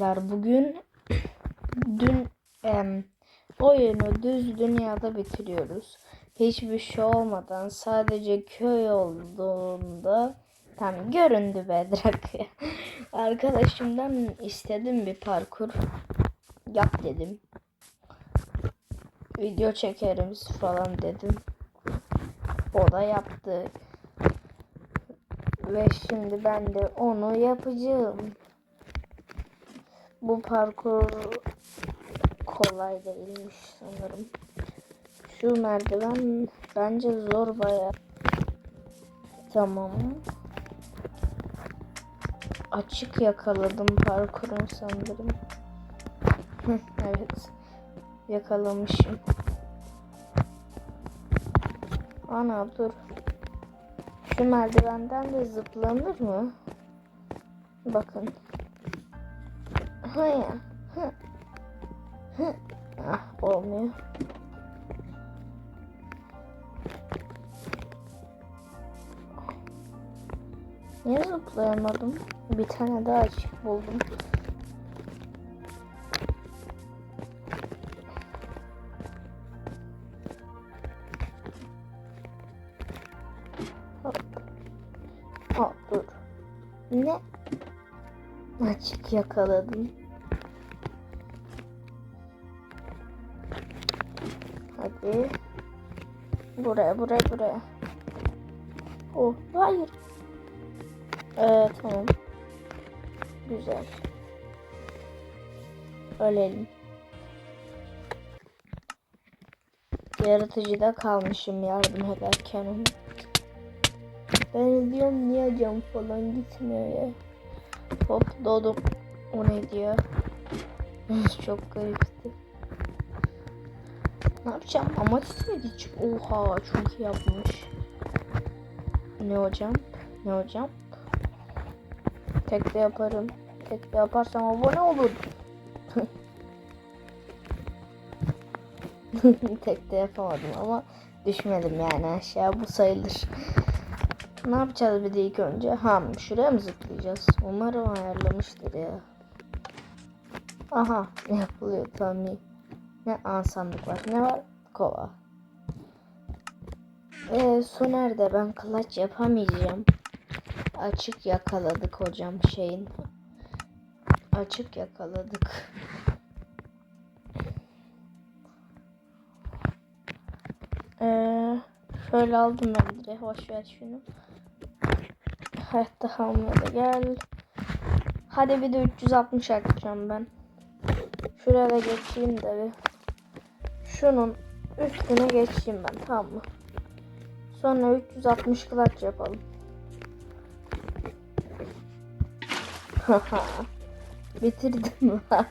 Arkadaşlar bugün dün em, oyunu düz dünyada bitiriyoruz. Hiçbir şey olmadan sadece köy olduğunda tam göründü Bedrak. Arkadaşımdan istedim bir parkur. Yap dedim. Video çekeriz falan dedim. O da yaptı. Ve şimdi ben de onu yapacağım. Bu parkur kolay değilmiş sanırım. Şu merdiven bence zor baya. Tamam. Açık yakaladım parkurun sanırım. Evet. Yakalamışım. Ana dur. Şu merdivenden de zıplanır mı? Bakın. Hayır. Hı. Hı. Ah olmuyor. Niye zıplayamadım? Bir tane daha açık buldum. Hop. Aa, dur. Ne? Açık yakaladım. Hadi. Buraya, buraya, buraya. Oh, hayır. Ee, tamam. Güzel. Ölelim. Yaratıcıda kalmışım yardım ederken onu. Ben diyorum niye cam falan gitmiyor ya. Hop doğdum. O ne diyor? Çok garipti. Ne yapacağım? Amatist mi gideceğim? Oha çok iyi yapmış. Ne hocam? Ne hocam? Tek de yaparım. Tek de yaparsam abone olur. Tek de yapamadım ama düşmedim yani aşağı bu sayılır. Ne yapacağız bir de ilk önce? Ha şuraya mı zıplayacağız? Umarım ayarlamıştır ya. Aha yapılıyor tam iyi. Ne an sandık var. Ne var? Kova. Ee, su nerede? Ben kılıç yapamayacağım. Açık yakaladık hocam şeyin. Açık yakaladık. Ee, şöyle aldım ben direkt. Hoş ver şunu. Hayatta kalmadı. Gel. Hadi bir de 360 açacağım ben. Şuraya da geçeyim de bir. Şunun üstüne geçeyim ben tamam mı? Sonra 360 clutch yapalım. Bitirdim.